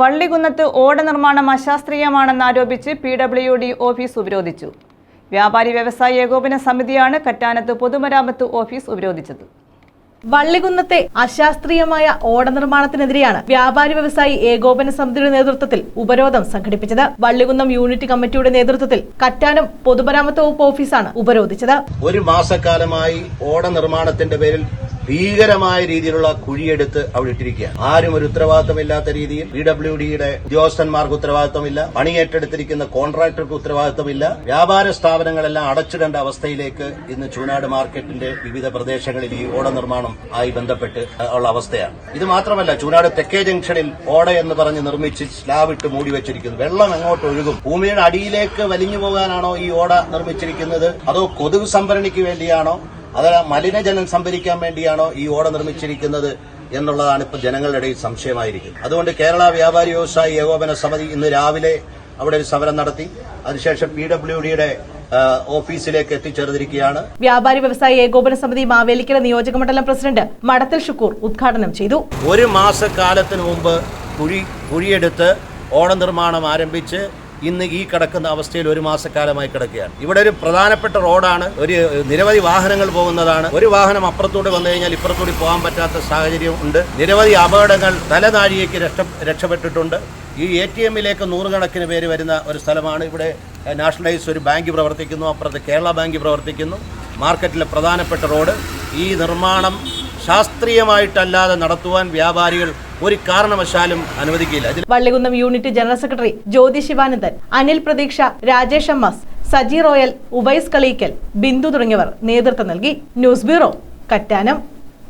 വള്ളികുന്നത്ത് ഓട നിർമ്മാണം അശാസ്ത്രീയമാണെന്നാരോപിച്ച് പി ഡബ്ല്യു ഡി ഓഫീസ് ഉപരോധിച്ചു. വ്യാപാരി വ്യവസായ ഏകോപന സമിതിയാണ് കറ്റാനത്ത് പൊതുമരാമത്ത് ഓഫീസ് ഉപരോധിച്ചത്. വള്ളികുന്നത്തെ അശാസ്ത്രീയമായ ഓട നിർമ്മാണത്തിനെതിരെയാണ് വ്യാപാരി വ്യവസായി ഏകോപന സമിതിയുടെ നേതൃത്വത്തിൽ ഉപരോധം സംഘടിപ്പിച്ചത്. വള്ളികുന്നം യൂണിറ്റ് കമ്മിറ്റിയുടെ നേതൃത്വത്തിൽ കറ്റാനം പൊതുമരാമത്ത് വകുപ്പ് ഓഫീസാണ് ഉപരോധിച്ചത്. ഒരു മാസക്കാലമായി ഓട നിർമ്മാണത്തിന്റെ പേരിൽ ഭീകരമായ രീതിയിലുള്ള കുഴിയെടുത്ത് അവിടെ ഇട്ടിരിക്കുകയാണ്. ആരും ഒരു ഉത്തരവാദിത്തമില്ലാത്ത രീതിയിൽ പി ഡബ്ല്യു ഡിയുടെ ഉദ്യോഗസ്ഥന്മാർക്ക് ഉത്തരവാദിത്തമില്ല. പണിയേറ്റെടുത്തിരിക്കുന്ന കോൺട്രാക്ടർക്ക് ഉത്തരവാദിത്തമില്ല. വ്യാപാര സ്ഥാപനങ്ങളെല്ലാം അടച്ചിടേണ്ട അവസ്ഥയിലേക്ക് ഇന്ന് ചൂനാട് മാർക്കറ്റിന്റെ വിവിധ പ്രദേശങ്ങളിൽ ഈ ഓട നിർമ്മാണം ആയി ബന്ധപ്പെട്ട് ഉള്ള അവസ്ഥയാണ്. ഇത് മാത്രമല്ല ചൂനാട് തെക്കേ ജംഗ്ഷനിൽ ഓട എന്ന് പറഞ്ഞ് നിർമ്മിച്ച് സ്ലാബ് ഇട്ട് മൂടി വെച്ചിരിക്കുന്നു. വെള്ളം അങ്ങോട്ട് ഒഴുകും? ഭൂമിയുടെ അടിയിലേക്ക് വലിഞ്ഞു പോകാനാണോ ഈ ഓട നിർമ്മിച്ചിരിക്കുന്നത്? അതോ കൊതുക് സംഭരണിക്ക് വേണ്ടിയാണോ അതല്ല മലിനജലം സംഭരിക്കാൻ വേണ്ടിയാണോ ഈ ഓട നിർമ്മിച്ചിരിക്കുന്നത് എന്നുള്ളതാണ് ഇപ്പോൾ ജനങ്ങളുടെ ഇടയിൽ സംശയമായിരിക്കുന്നത്. അതുകൊണ്ട് കേരള വ്യാപാരി വ്യവസായി ഏകോപന സമിതി ഇന്ന് രാവിലെ അവിടെ ഒരു സമരം നടത്തി. അതിനുശേഷം പി ഡബ്ല്യു ഡിയുടെ ഓഫീസിലേക്ക് എത്തിച്ചേർന്നിരിക്കുകയാണ്. വ്യാപാരി വ്യവസായി ഏകോപന സമിതി മാവേലിക്കര നിയോജക മണ്ഡലം പ്രസിഡന്റ് മടത്തിൽ ഷുക്കൂർ ഉദ്ഘാടനം ചെയ്തു. ഒരു മാസക്കാലത്തിന് മുമ്പ് കുഴി കുഴിയെടുത്ത് ഓട നിർമ്മാണം ആരംഭിച്ച് ഇന്ന് ഈ കിടക്കുന്ന അവസ്ഥയിൽ ഒരു മാസക്കാലമായി കിടക്കുകയാണ്. ഇവിടെ ഒരു പ്രധാനപ്പെട്ട റോഡാണ്. ഒരു നിരവധി വാഹനങ്ങൾ പോകുന്നതാണ്. ഒരു വാഹനം അപ്പുറത്തൂടെ വന്നു കഴിഞ്ഞാൽ ഇപ്പുറത്തൂടി പോകാൻ പറ്റാത്ത സാഹചര്യം ഉണ്ട്. നിരവധി അപകടങ്ങൾ തലനാഴിയേക്ക് രക്ഷ രക്ഷപ്പെട്ടിട്ടുണ്ട്. ഈ എ ടി എമ്മിലേക്ക് നൂറുകണക്കിന് പേര് വരുന്ന ഒരു സ്ഥലമാണ്. ഇവിടെ നാഷണലൈസ് ഒരു ബാങ്ക് പ്രവർത്തിക്കുന്നു. അപ്പുറത്ത് കേരള ബാങ്ക് പ്രവർത്തിക്കുന്നു. മാർക്കറ്റിലെ പ്രധാനപ്പെട്ട റോഡ്. ഈ നിർമ്മാണം ശാസ്ത്രീയമായിട്ടല്ലാതെ നടത്തുവാൻ വ്യാപാരികൾ ഒരു കാരണവശാലും അനുവദിക്കില്ല Vallikunnam unit general secretary Jyothi Sivanandan Anil Pratheeksha Rajesh എമ്മസ് Saji Royal Ubais Kaleekkal Bindu തുടങ്ങിയവർ നേതൃത്വം നൽകി. News bureau Kattanam.